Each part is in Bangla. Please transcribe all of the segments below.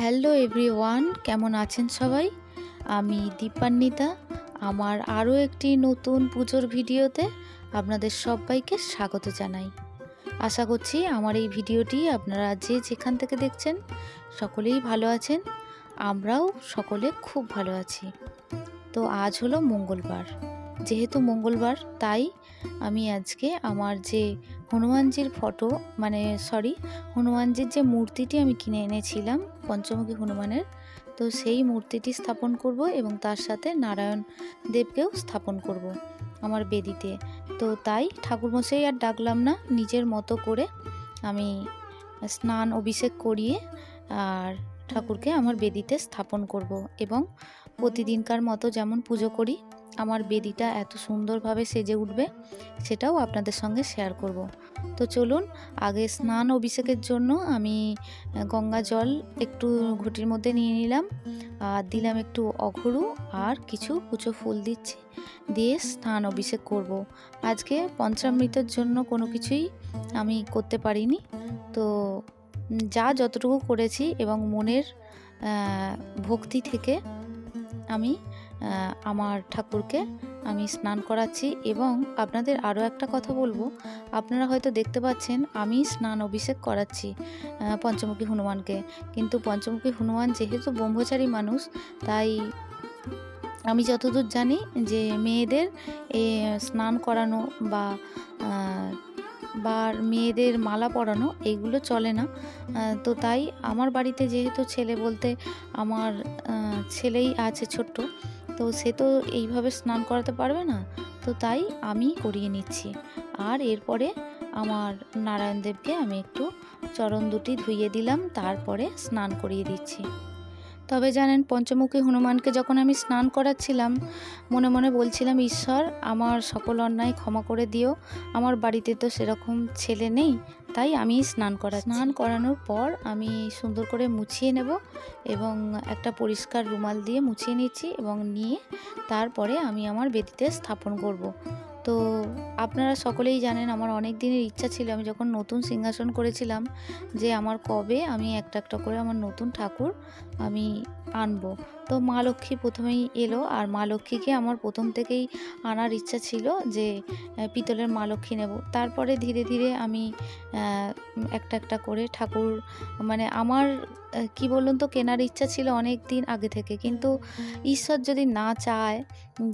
হ্যালো এভরিওয়ান কেমন আছেন সবাই? আমি দীপান্বিতা। আমার আরও একটি নতুন পুজোর ভিডিওতে আপনাদের সবাইকে স্বাগত জানাই। আশা করছি আমার এই ভিডিওটি আপনারা যে যেখান থেকে দেখছেন সকলেই ভালো আছেন। আমরাও সকলে খুব ভালো আছি। তো আজ হলো মঙ্গলবার। যেহেতু মঙ্গলবার, তাই আমি আজকে আমার যে হনুমানজির ফটো মানে সরি হনুমানজির যে মূর্তিটি আমি কিনে এনেছিলাম, পঞ্চমুখী হনুমানের, তো সেই মূর্তিটি স্থাপন করব এবং তার সাথে নারায়ণ দেবকেও স্থাপন করব আমার বেদিতে। তো তাই ঠাকুরমশাই আর ডাকলাম না, নিজের মতো করে আমি স্নান অভিষেক করিয়ে আর ঠাকুরকে আমার বেদিতে স্থাপন করব এবং প্রতিদিনকার মতো যেমন পুজো করি আমার বেদিটা এত সুন্দরভাবে সেজে উঠবে সেটাও আপনাদের সঙ্গে শেয়ার করব। তো চলুন, আগে স্নান অভিষেকের জন্য আমি গঙ্গা জল একটু ঘটির মধ্যে নিয়ে নিলাম। আর দিলাম একটু অঘরু আর কিছু কুচো ফুল দিচ্ছি দিয়ে স্নান অভিষেক করব। আজকে পঞ্চামৃতের জন্য কোনো কিছুই আমি করতে পারিনি। তো যা যতটুকু করেছি এবং মনের ভক্তি থেকে আমি আমার ঠাকুরকে আমি স্নান করাচ্ছি এবং আপনাদের আরও একটা কথা বলব। আপনারা হয়তো দেখতে পাচ্ছেন আমি স্নান অভিষেক করাচ্ছি পঞ্চমুখী হনুমানকে। কিন্তু পঞ্চমুখী হনুমান যেহেতু ব্রহ্মচারী মানুষ, তাই আমি যতদূর জানি যে মেয়েদের এ স্নান করানো বা বা মেয়েদের মালা পরানো এইগুলো চলে না। তো তাই আমার বাড়িতে যেহেতু ছেলে বলতে আমার ছেলেই আছে ছোট্ট তো সে তো এইভাবে স্নান করাতে পারবে না। তো তাই আমি করিয়ে নিচ্ছি। আর এরপরে আমার নারায়ণদেবকে আমি একটু চরণ দুটি ধুইয়ে দিলাম, তারপরে স্নান করিয়ে দিচ্ছি। তবে জানেন, পঞ্চমুখী হনুমানকে যখন আমি স্নান করাচ্ছিলাম, মনে মনে বলছিলাম, ঈশ্বর, আমার সকল অন্যায় ক্ষমা করে দিও আমার বাড়িতে তো সেরকম ছেলে নেই, তাই আমি স্নান করা স্নান করানোর পর আমি সুন্দর করে মুছিয়ে নেব এবং একটা পরিষ্কার রুমাল দিয়ে মুছিয়ে নিচ্ছি এবং নিয়ে তারপরে আমি আমার বেদিতে স্থাপন করব। তো আপনারা সকলেই জানেন আমার অনেক দিনের ইচ্ছা ছিল, আমি যখন নতুন সিংহাসন করেছিলাম যে আমার কবে আমি একটা একটা করে আমার নতুন ঠাকুর আমি আনব। তো মা লক্ষ্মী প্রথমেই এলো আর মা লক্ষ্মীকে আমার প্রথম থেকেই আনার ইচ্ছা ছিল যে পিতলের মা লক্ষ্মী নেব। তারপরে ধীরে ধীরে আমি একটা একটা করে ঠাকুর মানে আমার কি বলুন তো, কেনার ইচ্ছা ছিল অনেক দিন আগে থেকে। কিন্তু ঈশ্বর যদি না চায়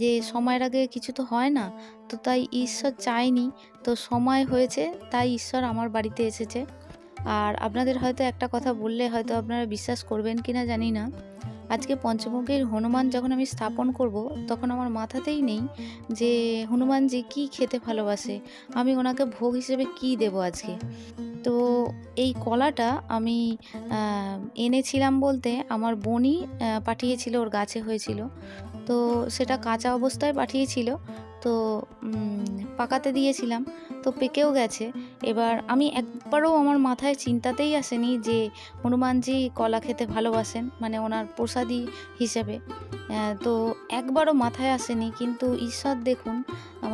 যে, সময়ের আগে কিছু তো হয় না তো তাই ঈশ্বর চায়নি। তো সময় হয়েছে, তাই ঈশ্বর আমার বাড়িতে এসেছে। আর আপনাদের হয়তো একটা কথা বললে হয়তো আপনারা বিশ্বাস করবেন কি না জানি না। আজকে পঞ্চমুখীর হনুমান যখন আমি স্থাপন করব, তখন আমার মাথাতেই নেই যে হনুমানজি কি খেতে ভালোবাসে, আমি ওনাকে ভোগ হিসেবে কি দেব আজকে। তো এই কলাটা আমি এনেছিলাম বলতে আমার বোনই পাঠিয়েছিল, ওর গাছে হয়েছিল। তো সেটা কাঁচা অবস্থায় পাঠিয়েছিল তো পাকাতে দিয়েছিলাম। তো পেকেও গেছে। এবার আমি একবারও আমার মাথায় চিন্তাতেই আসেনি যে হনুমানজি কলা খেতে ভালোবাসেন মানে ওনার প্রসাদী হিসেবে। তো একবারও মাথায় আসেনি, কিন্তু ঈশ্বর দেখুন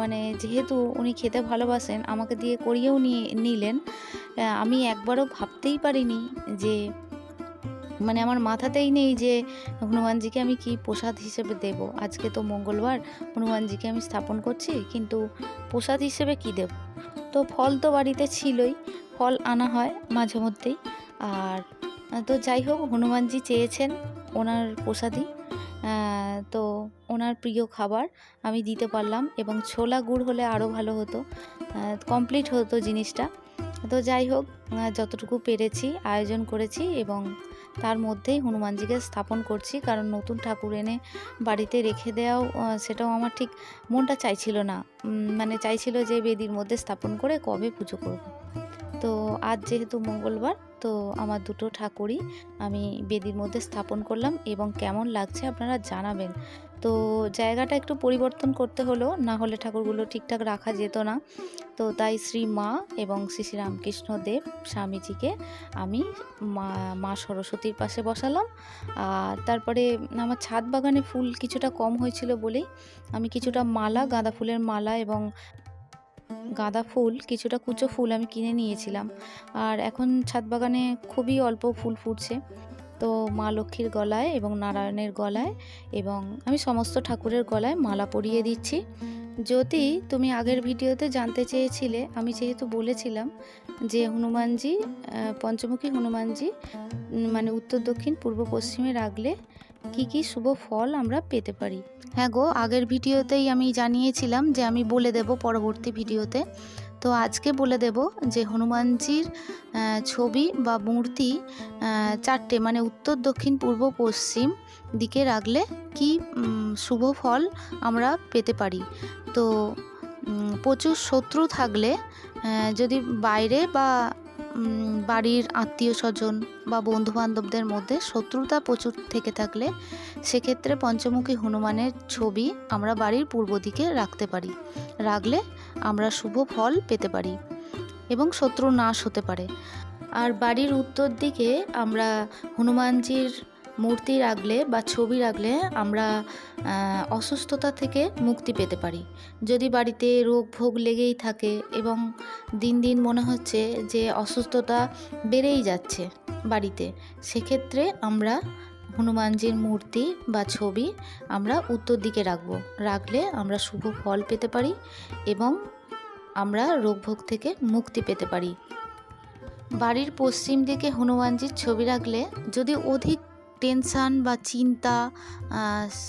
মানে যেহেতু উনি খেতে ভালোবাসেন, আমাকে দিয়ে করিয়েও নিয়ে নিলেন আমি একবারও ভাবতেই পারিনি যে মানে আমার মাথাতেই নেই যে হনুমানজিকে আমি কি প্রসাদ হিসেবে দেব। আজকে তো মঙ্গলবার, হনুমানজিকে আমি স্থাপন করছি, কিন্তু প্রসাদ হিসেবে কি দেব? তো ফল তো বাড়িতে ছিলই, ফল আনা হয় মাঝে মধ্যেই। আর তো যাই হোক, হনুমানজি চেয়েছেন ওনার প্রসাদই। তো ওনার প্রিয় খাবার আমি দিতে পারলাম এবং ছোলা গুড় হলে আরও ভালো হতো। কমপ্লিট হতো জিনিসটা। তো যাই হোক যতটুকু পেরেছি, আয়োজন করেছি এবং তার মধ্যেই হনুমানজিকে স্থাপন করছি। কারণ নতুন ঠাকুর এনে বাড়িতে রেখে দেওয়াও সেটাও আমার ঠিক মনটা চাইছিল না। মানে চাইছিল যে বেদির মধ্যে স্থাপন করে কবে পুজো করব। তো আজ যেহেতু মঙ্গলবার, তো আমার দুটো ঠাকুরই আমি বেদির মধ্যে স্থাপন করলাম এবং কেমন লাগছে আপনারা জানাবেন। তো জায়গাটা একটু পরিবর্তন করতে হলো, না হলে ঠাকুরগুলো ঠিকঠাক রাখা যেত না। তো তাই শ্রী মা এবং শ্রী শ্রী রামকৃষ্ণ দেব স্বামীজিকে আমি মা মা সরস্বতীর পাশে বসালাম। আর তারপরে আমার ছাদ বাগানে ফুল কিছুটা কম হয়েছিল বলেই আমি কিছুটা মালা, গাঁদা ফুলের মালা এবং গাঁদা ফুল, কিছুটা কুচো ফুল আমি কিনে নিয়েছিলাম। আর এখন ছাদ বাগানে খুবই অল্প ফুল ফুটছে। তো মা লক্ষ্মীর গলায় এবং নারায়ণের গলায় এবং আমি সমস্ত ঠাকুরের গলায় মালা পরিয়ে দিচ্ছি। যদি তুমি আগের ভিডিওতে জানতে চেয়েছিলে, আমি যেহেতু বলেছিলাম যে হনুমানজি পঞ্চমুখী হনুমানজি মানে উত্তর দক্ষিণ, পূর্ব পশ্চিমে রাখলে কি কি শুভ ফল আমরা পেতে পারি? হ্যাঁ গো, আগের ভিডিওতেই আমি জানিয়েছিলাম যে আমি বলে দেব পরবর্তী ভিডিওতে। তো আজকে বলে দেব যে হনুমানজির ছবি বা মূর্তি চারটে মানে উত্তর, দক্ষিণ, পূর্ব, পশ্চিম দিকে রাখলে কি শুভ ফল আমরা পেতে পারি? তো প্রচুর শত্রু থাকলে যদি বাইরে বা বাড়ির আত্মীয় স্বজন বা বন্ধুবান্ধবদের মধ্যে শত্রুতা প্রচুর থেকে থাকলে সেক্ষেত্রে পঞ্চমুখী হনুমানের ছবি আমরা বাড়ির পূর্ব দিকে রাখতে পারি। রাখলে আমরা শুভ ফল পেতে পারি এবং শত্রু নাশ হতে পারে। আর বাড়ির উত্তর দিকে আমরা হনুমানজির মূর্তি রাখলে বা ছবি রাখলে আমরা অসুস্থতা থেকে মুক্তি পেতে পারি। যদি বাড়িতে রোগ ভোগ লেগেই থাকে এবং দিন দিন মনে হচ্ছে যে অসুস্থতা বেড়েই যাচ্ছে বাড়িতে, সেক্ষেত্রে আমরা হনুমানজির মূর্তি বা ছবি আমরা উত্তর দিকে রাখব। রাখলে আমরা শুভ ফল পেতে পারি এবং আমরা রোগভোগ থেকে মুক্তি পেতে পারি। বাড়ির পশ্চিম দিকে হনুমানজির ছবি রাখলে যদি অধিক টেনশান বা চিন্তা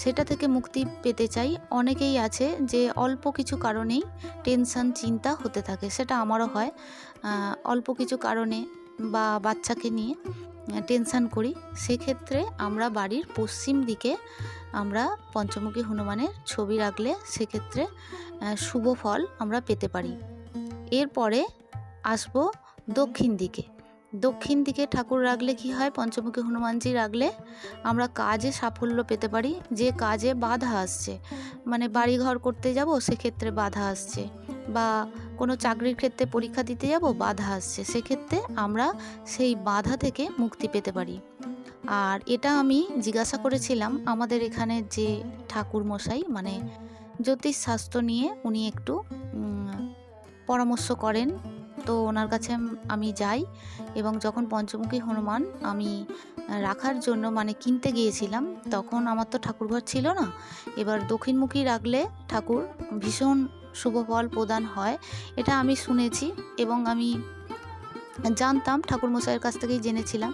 সেটা থেকে মুক্তি পেতে চাই। অনেকেই আছে যে অল্প কিছু কারণেই টেনশান, চিন্তা হতে থাকে, সেটা আমারও হয়। অল্প কিছু কারণে বা বাচ্চাকে নিয়ে টেনশান করি। সেক্ষেত্রে আমরা বাড়ির পশ্চিম দিকে আমরা পঞ্চমুখী হনুমানের ছবি রাখলে সেক্ষেত্রে শুভ ফল আমরা পেতে পারি। এরপরে আসব দক্ষিণ দিকে। দক্ষিণ দিকে ঠাকুর রাখলে কি হয়? পঞ্চমুখী হনুমানজি রাখলে আমরা কাজে সাফল্য পেতে পারি। যে কাজে বাধা আসছে মানে বাড়ি ঘর করতে যাব, সেক্ষেত্রে বাধা আসছে বা কোনো চাকরির ক্ষেত্রে পরীক্ষা দিতে যাব, বাধা আসছে। সেক্ষেত্রে আমরা সেই বাধা থেকে মুক্তি পেতে পারি। আর এটা আমি জিজ্ঞাসা করেছিলাম আমাদের এখানে যে ঠাকুর মশাই মানে জ্যোতিষ শাস্ত্র নিয়ে উনি একটু পরামর্শ করেন তো ওনার কাছে আমি যাই এবং যখন পঞ্চমুখী হনুমান আমি রাখার জন্য মানে কিনতে গিয়েছিলাম, তখন আমার তো ঠাকুরঘর ছিল না। এবার দক্ষিণমুখী রাখলে ঠাকুর ভীষণ শুভ ফল প্রদান হয়, এটা আমি শুনেছি এবং আমি জানতাম, ঠাকুরমশাইয়ের কাছ থেকেই জেনেছিলাম।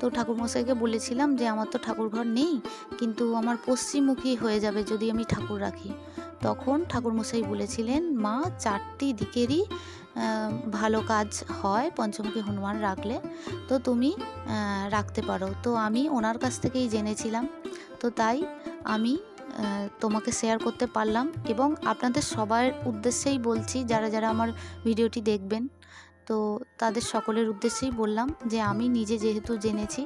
তো ঠাকুরমশাইকে বলেছিলাম যে আমার তো ঠাকুরঘর নেই, কিন্তু আমার পশ্চিমমুখী হয়ে যাবে যদি আমি ঠাকুর রাখি। তখন ঠাকুরমশাই বলেছিলেন, মা, চারটি দিকেরই ভালো কাজ হয়, পঞ্চমুখী হনুমান রাখলে, তো তুমি রাখতে পারো। তো আমি ওনার কাছ থেকেই জেনেছিলাম। তো তাই আমি তোমাকে শেয়ার করতে পারলাম এবং আপনাদের সবার উদ্দেশ্যেই বলছি, যারা যারা আমার ভিডিওটি দেখবেন, তো তাদের সকলের উদ্দেশ্যেই বললাম যে আমি নিজে যেহেতু জেনেছি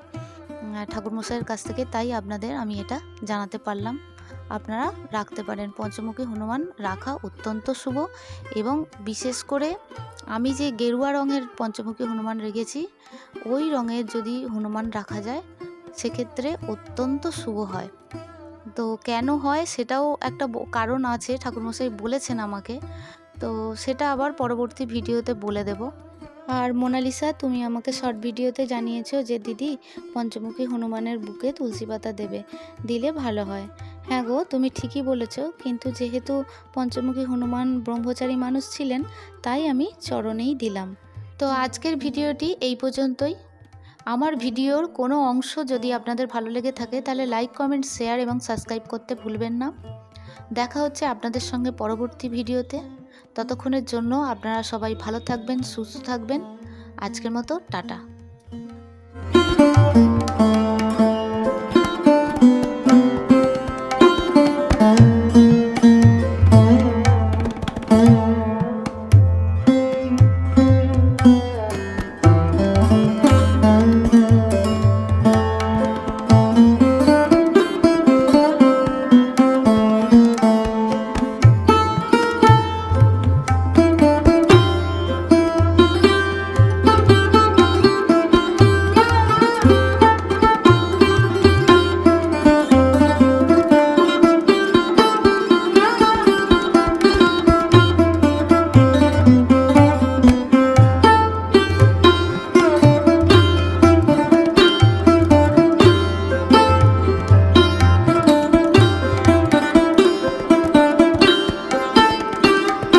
ঠাকুরমশাইয়ের কাছ থেকে, তাই আপনাদের আমি এটা জানাতে পারলাম। আপনারা রাখতে পারেন। পঞ্চমুখী হনুমান রাখা অত্যন্ত শুভ এবং বিশেষ করে আমি যে গেরুয়া রঙের পঞ্চমুখী হনুমান রেখেছি, ওই রঙের যদি হনুমান রাখা যায়, সেক্ষেত্রে অত্যন্ত শুভ হয়। তো কেন হয় সেটাও একটা কারণ আছে, ঠাকুরমশাই বলেছেন আমাকে। তো সেটা আবার পরবর্তী ভিডিওতে বলে দেব। আর মোনালিসা, তুমি আমাকে শর্ট ভিডিওতে জানিয়েছো যে দিদি পঞ্চমুখী হনুমানের বুকে তুলসী পাতা দেবে। দিলে ভালো হয়। হ্যাঁ গো, তুমি ঠিকই বলেছ। কিন্তু যেহেতু পঞ্চমুখী হনুমান ব্রহ্মচারী মানুষ ছিলেন, তাই আমি চরণেই দিলাম। তো আজকের ভিডিওটি এই পর্যন্তই। আমার ভিডিওর কোনো অংশ যদি আপনাদের ভালো লেগে থাকে, তাহলে লাইক, কমেন্ট, শেয়ার এবং সাবস্ক্রাইব করতে ভুলবেন না। দেখা হচ্ছে আপনাদের সঙ্গে পরবর্তী ভিডিওতে। ততক্ষণের জন্য আপনারা সবাই ভালো থাকবেন, সুস্থ থাকবেন। আজকের মতো, টাটা।